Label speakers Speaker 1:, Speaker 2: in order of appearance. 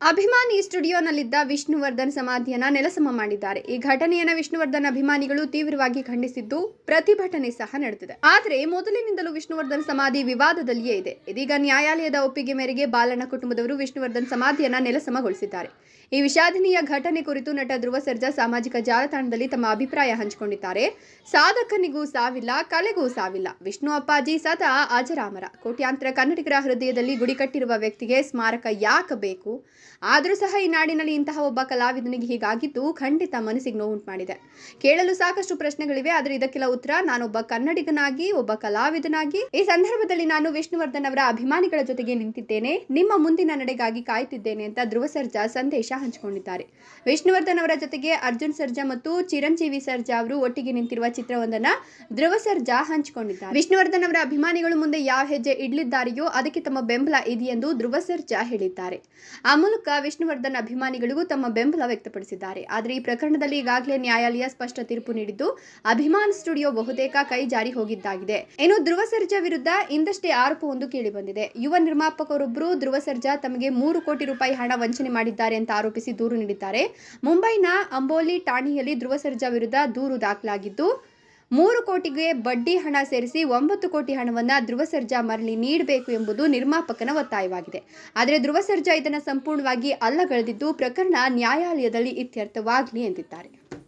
Speaker 1: ಅಭಿಮಾನಿ ಸ್ಟುಡಿಯೋನಲ್ಲಿದ್ದ ವಿಷ್ಣುವರ್ಧನ್ ಸಮಾಧಿಯನ್ನ ನೆಲಸಮ ಮಾಡಿದ್ದಾರೆ. ಈ ಘಟನೆಯನ್ನ ವಿಷ್ಣುವರ್ಧನ್ ಅಭಿಮಾನಿಗಳು ತೀವ್ರವಾಗಿ ಖಂಡಿಸಿದ್ದು ಪ್ರತಿಭಟನೆ ಸಹ ನಡೆದಿದೆ. ಆದರೆ ಮೊದಲಿನಿಂದಲೂ ವಿಷ್ಣುವರ್ಧನ್ ಸಮಾಧಿ ವಿವಾದದಲ್ಲಿಯೇ ಇದೆ. ಇದೀಗ ನ್ಯಾಯಾಲಯದ ಒಪ್ಪಿಗೆ ಮೇರೆಗೆ ಬಾಲಣ್ಣ ಕುಟುಂಬದವರು ವಿಷ್ಣುವರ್ಧನ್ ಸಮಾಧಿಯನ್ನ ನೆಲಸಮಗೊಳಿಸಿದ್ದಾರೆ. ಈ ವಿಷಾದನೀಯ ಘಟನೆ ಕುರಿತು ನಟ ಧ್ರುವ ಸರ್ಜಾ ಸಾಮಾಜಿಕ ಜಾಲತಾಣದಲ್ಲಿ ತಮ್ಮ ಅಭಿಪ್ರಾಯ ಹಂಚಿಕೊಂಡಿದ್ದಾರೆ. ಸಾಧಕನಿಗೂ ಸಾವಿಲ್ಲ, ಕಲೆಗೂ ಸಾವಿಲ್ಲ. ವಿಷ್ಣು ಅಪ್ಪಾಜಿ ಸದಾ ಅಜರಾಮರ. ಕೋಟ್ಯಾಂತರ ಕನ್ನಡಿಗರ ಹೃದಯದಲ್ಲಿ ಗುಡಿ ಕಟ್ಟಿರುವ ವ್ಯಕ್ತಿಗೆ ಸ್ಮಾರಕ ಯಾಕೆ ಬೇಕು? ಆದರೂ ಸಹ ಈ ನಾಡಿನಲ್ಲಿ ಇಂತಹ ಒಬ್ಬ ಕಲಾವಿದನಿಗೆ ಹೀಗಾಗಿದ್ದು ಖಂಡಿತ ಮನಸ್ಸಿಗೆ ನೋವುಂಟು ಮಾಡಿದೆ ಕೇಳಲು ಸಾಕಷ್ಟು ಪ್ರಶ್ನೆಗಳಿವೆ, ಆದರೆ ಇದಕ್ಕೆಲ್ಲ ಉತ್ತರ ನಾನೊಬ್ಬ ಕನ್ನಡಿಗನಾಗಿ, ಒಬ್ಬ ಕಲಾವಿದನಾಗಿ. ಈ ಸಂದರ್ಭದಲ್ಲಿ ನಾನು ವಿಷ್ಣುವರ್ಧನ್ ಅವರ ಅಭಿಮಾನಿಗಳ ಜೊತೆಗೆ ನಿಂತಿದ್ದೇನೆ. ನಿಮ್ಮ ಮುಂದಿನ ನಡೆಗಾಗಿ ಕಾಯುತ್ತಿದ್ದೇನೆ ಅಂತ ಧ್ರುವ ಸರ್ಜಾ ಸಂದೇಶ ಹಂಚಿಕೊಂಡಿದ್ದಾರೆ. ವಿಷ್ಣುವರ್ಧನ್ ಅವರ ಜೊತೆಗೆ ಅರ್ಜುನ್ ಸರ್ಜಾ ಮತ್ತು ಚಿರಂಜೀವಿ ಸರ್ಜಾ ಅವರು ಒಟ್ಟಿಗೆ ನಿಂತಿರುವ ಚಿತ್ರವೊಂದನ್ನ ಧ್ರುವ ಸರ್ಜಾ ಹಂಚಿಕೊಂಡಿದ್ದಾರೆ. ವಿಷ್ಣುವರ್ಧನ್ ಅವರ ಅಭಿಮಾನಿಗಳು ಮುಂದೆ ಯಾವ ಹೆಜ್ಜೆ ಇಡ್ಲಿದ್ದಾರೆಯೋ ಅದಕ್ಕೆ ತಮ್ಮ ಬೆಂಬಲ ಇದೆಯೆಂದು ಧ್ರುವ ಸರ್ಜಾ ಹೇಳಿದ್ದಾರೆ. ಆ ಮೂಲಕ ವಿಷ್ಣುವರ್ಧನ್ ಅಭಿಮಾನಿಗಳಿಗೂ ತಮ್ಮ ಬೆಂಬಲ ವ್ಯಕ್ತಪಡಿಸಿದ್ದಾರೆ. ಆದರೆ ಈ ಪ್ರಕರಣದಲ್ಲಿ ಈಗಾಗಲೇ ನ್ಯಾಯಾಲಯ ಸ್ಪಷ್ಟ ತೀರ್ಪು ನೀಡಿದ್ದು, ಅಭಿಮಾನ್ ಸ್ಟುಡಿಯೋ ಬಹುತೇಕ ಕೈ ಜಾರಿ ಹೋಗಿದ್ದಾಗಿದೆ. ಇನ್ನು ಧ್ರುವ ಸರ್ಜಾ ವಿರುದ್ಧ ಇಂದಷ್ಟೇ ಆರೋಪವೊಂದು ಕೇಳಿಬಂದಿದೆ ಯುವ ನಿರ್ಮಾಪಕರೊಬ್ಬರು ಧ್ರುವ ಸರ್ಜಾ ತಮಗೆ ಮೂರು ಕೋಟಿ ರೂಪಾಯಿ ಹಣ ವಂಚನೆ ಮಾಡಿದ್ದಾರೆ ಅಂತ ಆರೋಪಿಸಿ ದೂರು ನೀಡಿದ್ದಾರೆ. ಮುಂಬೈನ ಅಂಬೋಲಿ ಠಾಣೆಯಲ್ಲಿ ಧ್ರುವ ಸರ್ಜಾ ವಿರುದ್ಧ ದೂರು ದಾಖಲಾಗಿದ್ದು ಮೂರು ಕೋಟಿಗೆ ಬಡ್ಡಿ ಹಣ ಸೇರಿಸಿ ಒಂಬತ್ತು ಕೋಟಿ ಹಣವನ್ನು ಧ್ರುವ ಸರ್ಜಾ ಮರಳಿ ನೀಡಬೇಕು ಎಂಬುದು ನಿರ್ಮಾಪಕನ ಒತ್ತಾಯವಾಗಿದೆ. ಆದರೆ ಧ್ರುವ ಸರ್ಜಾ ಇದನ್ನು ಸಂಪೂರ್ಣವಾಗಿ ಅಲ್ಲಗಳೆದಿದ್ದು ಪ್ರಕರಣ ನ್ಯಾಯಾಲಯದಲ್ಲಿ ಇತ್ಯರ್ಥವಾಗಲಿ ಎಂದಿದ್ದಾರೆ.